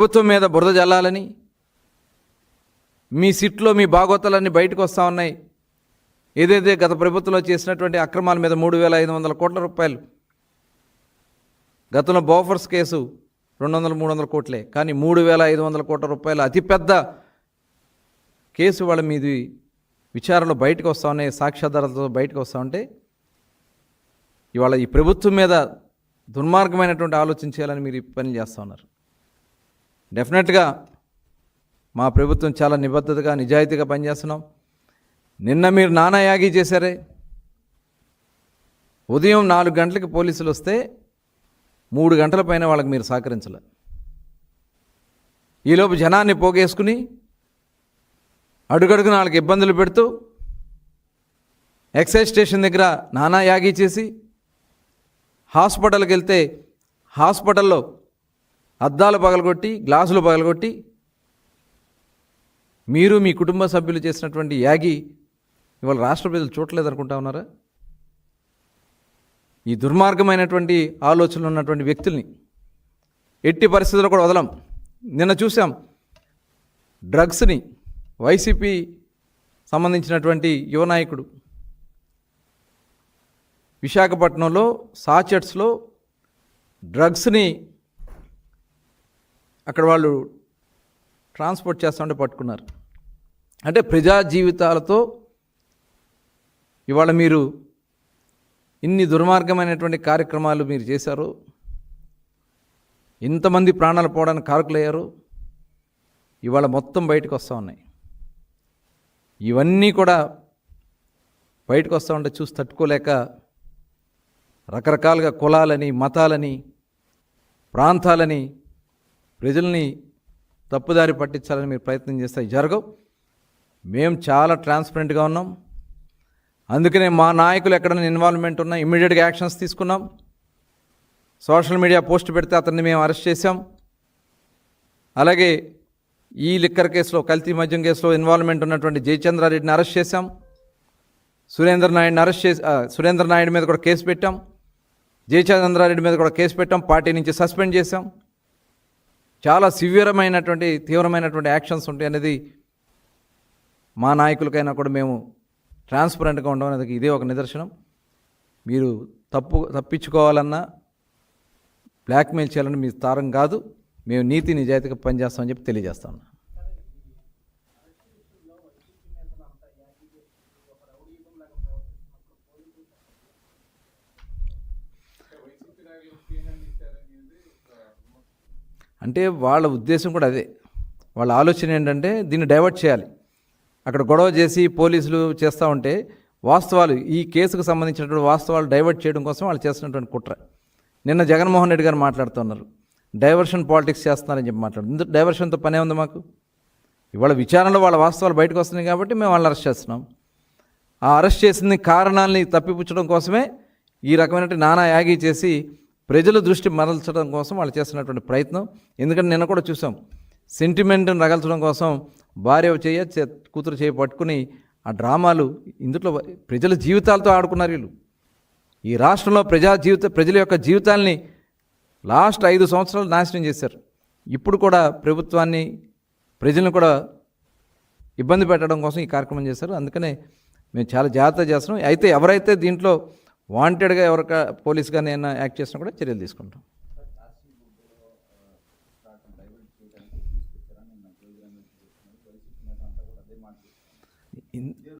ప్రభుత్వం మీద బురద జల్లాలని మీ సిట్లో మీ బాగోతాలన్నీ బయటకు వస్తూ ఉన్నాయి. ఏదైతే గత ప్రభుత్వంలో చేసినటువంటి అక్రమాల మీద మూడు వేల ఐదు వందల కోట్ల రూపాయలు గతంలో బోఫర్స్ కేసు రెండు వందల మూడు వందల కోట్లే కానీ మూడు వేల ఐదు వందల కోట్ల రూపాయల అతిపెద్ద కేసు వాళ్ళ మీది విచారణలో బయటకు వస్తూ ఉన్నాయి సాక్ష్యాధారాలతో బయటకు వస్తూ ఉంటే ఇవాళ ఈ ప్రభుత్వం మీద దుర్మార్గమైనటువంటి ఆలోచన చేయాలని మీరు ఈ పని చేస్తూ ఉన్నారు. డెఫినెట్గా మా ప్రభుత్వం చాలా నిబద్ధతగా నిజాయితీగా పనిచేస్తున్నాం. నిన్న మీరు నానా యాగి చేశారే. ఉదయం నాలుగు గంటలకి పోలీసులు వస్తే మూడు గంటల పైన వాళ్ళకి మీరు సహకరించలే. ఈలోపు జనాన్ని పోగేసుకుని అడుగడుగున వాళ్ళకి ఇబ్బందులు పెడుతూ ఎక్సైజ్ స్టేషన్ దగ్గర నానా యాగి చేసి హాస్పిటల్కి వెళ్తే హాస్పిటల్లో అద్దాలు పగలగొట్టి గ్లాసులు పగలగొట్టి మీరు మీ కుటుంబ సభ్యులు చేసినటువంటి యాగి ఇవాళ రాష్ట్ర ప్రజలు చూడలేదనుకుంటా ఉన్నారా? ఈ దుర్మార్గమైనటువంటి ఆలోచనలు ఉన్నటువంటి వ్యక్తుల్ని ఎట్టి పరిస్థితుల్లో కూడా వదలం. నిన్న చూసాం డ్రగ్స్ని వైసీపీ సంబంధించినటువంటి యువ నాయకుడు విశాఖపట్నంలో సాచెట్స్లో డ్రగ్స్ని అక్కడ వాళ్ళు ట్రాన్స్పోర్ట్ చేస్తుంటే పట్టుకున్నారు. అంటే ప్రజా జీవితాలతో ఇవాళ మీరు ఇన్ని దుర్మార్గమైనటువంటి కార్యక్రమాలు మీరు చేశారు. ఇంతమంది ప్రాణాలు పోవడానికి కారకులయ్యారు. ఇవాళ మొత్తం బయటకు వస్తూ ఉన్నాయి. ఇవన్నీ కూడా బయటకు వస్తూ ఉంటే చూసి తట్టుకోలేక రకరకాలుగా కులాలని మతాలని ప్రాంతాలని ప్రజల్ని తప్పుదారి పట్టించాలని మీరు ప్రయత్నం చేస్తే జరగవు. మేము చాలా ట్రాన్స్పరెంట్గా ఉన్నాం. అందుకనే మా నాయకులు ఎక్కడైనా ఇన్వాల్వ్మెంట్ ఉన్నా ఇమ్మీడియట్గా యాక్షన్స్ తీసుకున్నాం. సోషల్ మీడియా పోస్ట్ పెడితే అతన్ని మేము అరెస్ట్ చేసాం అలాగే ఈ లిక్కర్ కేసులో కల్తీ మద్యం కేసులో ఇన్వాల్వ్మెంట్ ఉన్నటువంటి జయచంద్రారెడ్డిని అరెస్ట్ చేశాం. సురేంద్ర నాయుడిని అరెస్ట్ చేసి సురేంద్ర నాయుడు మీద కూడా కేసు పెట్టాం. జయచంద్రారెడ్డి మీద కూడా కేసు పెట్టాం. పార్టీ నుంచి సస్పెండ్ చేశాం. చాలా సివియరమైనటువంటి తీవ్రమైనటువంటి యాక్షన్స్ ఉంటాయి అనేది మా నాయకులకైనా కూడా మేము ట్రాన్స్పరెంట్గా ఉండడం అనేది ఇదే ఒక నిదర్శనం. మీరు తప్పు తప్పించుకోవాలన్నా బ్లాక్మెయిల్ చేయాలని మీ తారం కాదు మేము నీతి నిజాయితీగా పనిచేస్తామని చెప్పి తెలియజేస్తాం. అంటే వాళ్ళ ఉద్దేశం కూడా అదే. వాళ్ళ ఆలోచన ఏంటంటే దీన్ని డైవర్ట్ చేయాలి. అక్కడ గొడవ చేసి పోలీసులు చేస్తూ ఉంటే వాస్తవాలు ఈ కేసుకు సంబంధించినటువంటి వాస్తవాలు డైవర్ట్ చేయడం కోసం వాళ్ళు చేస్తున్నటువంటి కుట్ర. నిన్న జగన్మోహన్ రెడ్డి గారు మాట్లాడుతున్నారు. డైవర్షన్ పాలిటిక్స్ చేస్తున్నారని చెప్పి మాట్లాడు డైవర్షన్తో పనే ఉంది మాకు? ఇవాళ విచారణలో వాళ్ళ వాస్తవాలు బయటకు వస్తున్నాయి కాబట్టి మేము వాళ్ళని అరెస్ట్ చేస్తున్నాం. ఆ అరెస్ట్ చేసిన కారణాలని తప్పిపుచ్చడం కోసమే ఈ రకమైనటువంటి నానా యాగి చేసి ప్రజల దృష్టి మరల్చడం కోసం వాళ్ళు చేస్తున్నటువంటి ప్రయత్నం. ఎందుకంటే నిన్న కూడా చూసాం సెంటిమెంట్ని రగల్చడం కోసం భార్య చేయ కూతురు చేయ పట్టుకుని ఆ డ్రామాలు ఇందులో ప్రజల జీవితాలతో ఆడుకున్నారు వీళ్ళు. ఈ రాష్ట్రంలో ప్రజా జీవిత ప్రజల యొక్క జీవితాల్ని లాస్ట్ ఐదు సంవత్సరాలు నాశనం చేశారు. ఇప్పుడు కూడా ప్రభుత్వాన్ని ప్రజలను కూడా ఇబ్బంది పెట్టడం కోసం ఈ కార్యక్రమం చేశారు. అందుకనే మేము చాలా జాగ్రత్త చేస్తున్నాం. అయితే ఎవరైతే దీంట్లో వాంటెడ్గా ఎవరిక పోలీస్ కానీ ఏమైనా యాక్ట్ చేసినా కూడా చర్యలు తీసుకుంటాం. ఇన్-